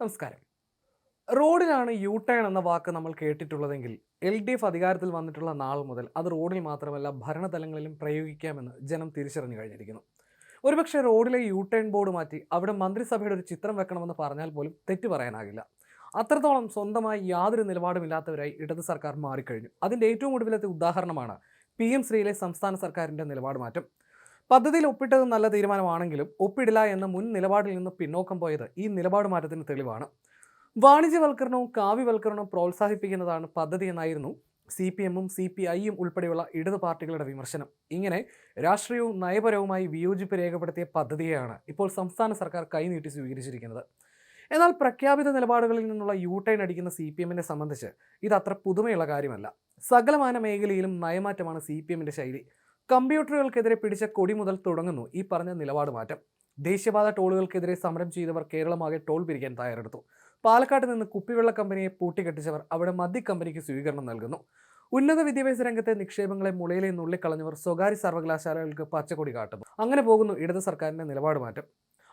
നമസ്കാരം. റോഡിലാണ് U turn എന്ന വാക്ക് നമ്മൾ കേട്ടിട്ടുള്ളതെങ്കിൽ എൽ ഡി എഫ് അധികാരത്തിൽ വന്നിട്ടുള്ള നാൾ മുതൽ അത് റോഡിൽ മാത്രമല്ല ഭരണതലങ്ങളിലും പ്രയോഗിക്കാമെന്ന് ജനം തിരിച്ചറിഞ്ഞു കഴിഞ്ഞിരിക്കുന്നു. ഒരുപക്ഷെ റോഡിലെ യു ടേൺ ബോർഡ് മാറ്റി അവിടെ മന്ത്രിസഭയുടെ ഒരു ചിത്രം വെക്കണമെന്ന് പറഞ്ഞാൽ പോലും തെറ്റ് പറയാനാകില്ല. അത്രത്തോളം സ്വന്തമായി യാതൊരു നിലപാടുമില്ലാത്തവരായി ഇടത് സർക്കാർ മാറിക്കഴിഞ്ഞു. അതിന്റെ ഏറ്റവും ഒടുവിലത്തെ ഉദാഹരണമാണ് പി എം ശ്രീയിലെ സംസ്ഥാന സർക്കാരിന്റെ നിലപാട് മാറ്റം. പദ്ധതിയിൽ ഒപ്പിട്ടത് നല്ല തീരുമാനമാണെങ്കിലും ഒപ്പിടില്ല എന്ന മുൻ നിലപാടിൽ നിന്ന് പിന്നോക്കം പോയത് ഈ നിലപാട് മാറ്റത്തിന് തെളിവാണ്. വാണിജ്യവൽക്കരണവും കാവ്യവൽക്കരണവും പ്രോത്സാഹിപ്പിക്കുന്നതാണ് പദ്ധതി എന്നായിരുന്നു സി പി എമ്മും സി പി ഐയും ഉൾപ്പെടെയുള്ള ഇടത് പാർട്ടികളുടെ വിമർശനം. ഇങ്ങനെ രാഷ്ട്രീയവും നയപരവുമായി വിയോജിപ്പ് രേഖപ്പെടുത്തിയ പദ്ധതിയെയാണ് ഇപ്പോൾ സംസ്ഥാന സർക്കാർ കൈനീട്ടി സ്വീകരിച്ചിരിക്കുന്നത്. എന്നാൽ പ്രഖ്യാപിത നിലപാടുകളിൽ നിന്നുള്ള യു ടേൺ അടിക്കുന്ന സി പി എമ്മിനെ സംബന്ധിച്ച് ഇത് അത്ര പുതുമയുള്ള കാര്യമല്ല. സകലമാന മേഖലയിലും നയമാറ്റമാണ് സി പി എമ്മിന്റെ ശൈലി. കമ്പ്യൂട്ടറുകൾക്കെതിരെ പിടിച്ച കൊടി മുതൽ തുടങ്ങുന്നു ഈ പറഞ്ഞ നിലപാട് മാറ്റം. ദേശീയപാത ടോളുകൾക്കെതിരെ സമരം ചെയ്തവർ കേരളമാകെ ടോൾ പിരിക്കാൻ തയ്യാറെടുത്തു. പാലക്കാട് നിന്ന് കുപ്പിവെള്ള കമ്പനിയെ പൂട്ടിക്കെട്ടിച്ചവർ അവിടെ മദ്യ കമ്പനിക്ക് സ്വീകരണം നൽകുന്നു. ഉന്നത വിദ്യാഭ്യാസ രംഗത്തെ നിക്ഷേപങ്ങളെ മുളയിലെ നുള്ളിക്കളഞ്ഞവർ സ്വകാര്യ സർവകലാശാലകൾക്ക് പച്ചക്കൊടി കാട്ടുന്നു. അങ്ങനെ പോകുന്നു ഇടത് സർക്കാരിന്റെ നിലപാട് മാറ്റം.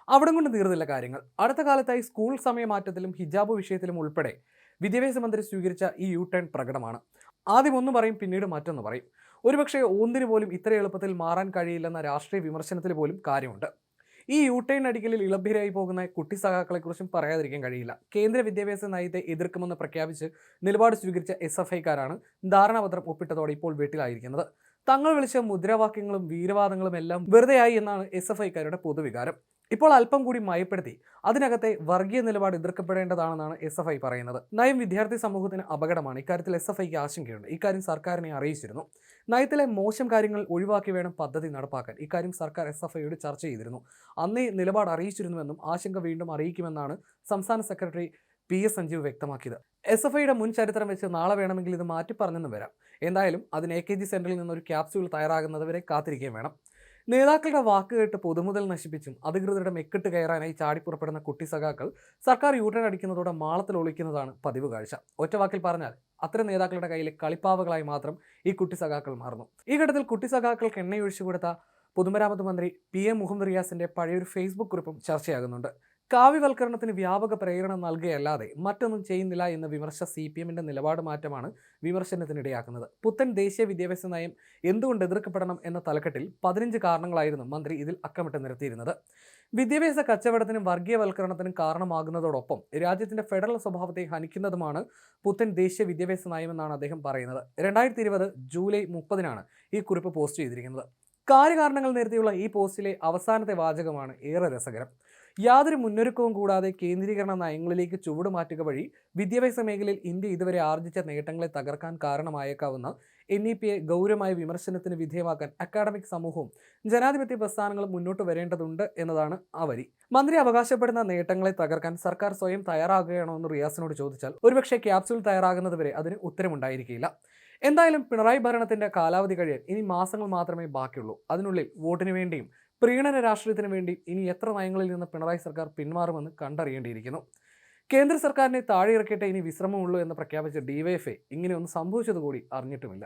അവിടം കൊണ്ട് തീർന്നില്ല കാര്യങ്ങൾ. അടുത്ത കാലത്തായി സ്കൂൾ സമയമാറ്റത്തിലും ഹിജാബ് വിഷയത്തിലും ഉൾപ്പെടെ വിദ്യാഭ്യാസ മന്ത്രി സ്വീകരിച്ച ഈ യു ടേൺ പ്രകടമാണ്. ആദ്യം ഒന്ന് പറയും പിന്നീട് മറ്റൊന്ന് പറയും. ഒരുപക്ഷെ ഒന്നിനു പോലും ഇത്ര എളുപ്പത്തിൽ മാറാൻ കഴിയില്ലെന്ന രാഷ്ട്രീയ വിമർശനത്തിൽ പോലും കാര്യമുണ്ട്. ഈ യു ടേൺ അടിക്കലിൽ ഇളഭ്യരായി പോകുന്ന കുട്ടി സഖാക്കളെക്കുറിച്ചും പറയാതിരിക്കാൻ കഴിയില്ല. കേന്ദ്ര വിദ്യാഭ്യാസ നയത്തെ എതിർക്കുമെന്ന് പ്രഖ്യാപിച്ച് നിലപാട് സ്വീകരിച്ച എസ് എഫ് ഐക്കാരാണ് ധാരണാപത്രം ഒപ്പിട്ടതോടെ ഇപ്പോൾ വീട്ടിലായിരിക്കുന്നത്. തങ്ങൾ വിളിച്ച മുദ്രാവാക്യങ്ങളും വീരവാദങ്ങളും എല്ലാം വെറുതെയായി എന്നാണ് എസ് എഫ് ഐക്കാരുടെ പൊതുവികാരം. ഇപ്പോൾ അല്പം കൂടി മയപ്പെടുത്തി. അതിനകത്തെ വർഗീയ നിലപാട് എതിർക്കപ്പെടേണ്ടതാണെന്നാണ് എസ് എഫ് ഐ പറയുന്നത്. നയം വിദ്യാർത്ഥി സമൂഹത്തിന് അപകടമാണ്. ഇക്കാര്യത്തിൽ എസ് എഫ് ഐക്ക് ആശങ്കയുണ്ട്. ഇക്കാര്യം സർക്കാരിനെ അറിയിച്ചിരുന്നു. നയത്തിലെ മോശം കാര്യങ്ങൾ ഒഴിവാക്കി വേണം പദ്ധതി നടപ്പാക്കാൻ. ഇക്കാര്യം സർക്കാർ എസ് എഫ് ഐയോട് ചർച്ച ചെയ്തിരുന്നു. അന്നേ നിലപാട് അറിയിച്ചിരുന്നുവെന്നും ആശങ്ക വീണ്ടും അറിയിക്കുമെന്നാണ് സംസ്ഥാന സെക്രട്ടറി പി എസ് സഞ്ജീവ് വ്യക്തമാക്കിയത്. എസ് എഫ് ഐയുടെ മുൻ ചരിത്രം വെച്ച് നാളെ വേണമെങ്കിൽ ഇത് മാറ്റി പറഞ്ഞെന്നും വരാം. എന്തായാലും അതിന് എ കെ ജി സെന്ററിൽ നിന്നൊരു ക്യാപ്സ്യൂൾ തയ്യാറാകുന്നത് വരെ കാത്തിരിക്കുകയും വേണം. നേതാക്കളുടെ വാക്ക് കേട്ട് പൊതുമുതൽ നശിപ്പിച്ചും അധികൃതരുടെ മെക്കിട്ട് കയറാനായി ചാടിപ്പുറപ്പെടുന്ന കുട്ടി സഖാക്കൾ സർക്കാർ യൂട്ടേൺ അടിക്കുന്നതോടെ മാളത്തിൽ ഒളിക്കുന്നതാണ് പതിവ് കാഴ്ച. ഒറ്റവാക്കിൽ പറഞ്ഞാൽ അത്തരം നേതാക്കളുടെ കയ്യിലെ കളിപ്പാവകളായി മാത്രം ഈ കുട്ടി സഖാക്കൾ മാറുന്നു. ഈ ഘട്ടത്തിൽ കുട്ടി സഖാക്കൾക്ക് എണ്ണയൊഴിച്ചു കൊടുത്ത പൊതുമരാമത്ത് മന്ത്രി പി എം മുഹമ്മദ് റിയാസിന്റെ പഴയൊരു ഫേസ്ബുക്ക് കുറിപ്പും ചർച്ചയാകുന്നുണ്ട്. കാവ്യവൽക്കരണത്തിന് വ്യാപക പ്രേരണ നൽകുകയല്ലാതെ മറ്റൊന്നും ചെയ്യുന്നില്ല എന്ന വിമർശ സി പി എമ്മിന്റെ നിലപാട് മാറ്റമാണ് വിമർശനത്തിനിടയാക്കുന്നത്. പുത്തൻ ദേശീയ വിദ്യാഭ്യാസ നയം എന്തുകൊണ്ട് എതിർക്കപ്പെടണം എന്ന തലക്കെട്ടിൽ പതിനഞ്ച് കാരണങ്ങളായിരുന്നു മന്ത്രി ഇതിൽ അക്കമിട്ട് നിർത്തിയിരുന്നത് വിദ്യാഭ്യാസ കച്ചവടത്തിനും വർഗീയവൽക്കരണത്തിനും കാരണമാകുന്നതോടൊപ്പം രാജ്യത്തിന്റെ ഫെഡറൽ സ്വഭാവത്തെ ഹനിക്കുന്നതുമാണ് പുത്തൻ ദേശീയ വിദ്യാഭ്യാസ നയമെന്നാണ് അദ്ദേഹം പറയുന്നത്. രണ്ടായിരത്തി ഇരുപത് ജൂലൈ മുപ്പതിനാണ് ഈ കുറിപ്പ് പോസ്റ്റ് ചെയ്തിരിക്കുന്നത്. കാര്യകാരണങ്ങൾ നേരത്തെയുള്ള ഈ പോസ്റ്റിലെ അവസാനത്തെ വാചകമാണ് ഏറെ രസകരം. യാതൊരു മുന്നൊരുക്കവും കൂടാതെ കേന്ദ്രീകരണ നയങ്ങളിലേക്ക് ചുവട് മാറ്റുക വഴി വിദ്യാഭ്യാസ മേഖലയിൽ ഇന്ത്യ ഇതുവരെ ആർജിച്ച നേട്ടങ്ങളെ തകർക്കാൻ കാരണമായേക്കാവുന്ന എൻ ഇ പിയെ ഗൗരവമായ വിമർശനത്തിന് വിധേയമാക്കാൻ അക്കാഡമിക് സമൂഹവും ജനാധിപത്യ പ്രസ്ഥാനങ്ങളും മുന്നോട്ട് വരേണ്ടതുണ്ട് എന്നതാണ് ആ വരി. മന്ത്രി അവകാശപ്പെടുന്ന നേട്ടങ്ങളെ തകർക്കാൻ സർക്കാർ സ്വയം തയ്യാറാകുകയാണോ എന്ന് റിയാസിനോട് ചോദിച്ചാൽ ഒരുപക്ഷെ ക്യാപ്സ്യൂൾ തയ്യാറാകുന്നതുവരെ അതിന് ഉത്തരമുണ്ടായിരിക്കില്ല. എന്തായാലും പിണറായി ഭരണത്തിന്റെ കാലാവധി കഴിയാൻ ഇനി മാസങ്ങൾ മാത്രമേ ബാക്കിയുള്ളൂ. അതിനുള്ളിൽ വോട്ടിന് വേണ്ടിയും പ്രീണന രാഷ്ട്രീയത്തിന് വേണ്ടി ഇനി എത്ര നയങ്ങളിൽ നിന്ന് പിണറായി സർക്കാർ പിന്മാറുമെന്ന് കണ്ടറിയേണ്ടിയിരിക്കുന്നു. കേന്ദ്ര സർക്കാരിനെ താഴെ ഇറക്കിയിട്ട് ഇനി വിശ്രമമുള്ളൂ എന്ന് പ്രഖ്യാപിച്ച ഡിവൈഎഫ്ഐ ഇങ്ങനെയൊന്നും സംഭവിച്ചതുകൂടി അറിഞ്ഞിട്ടുമില്ല.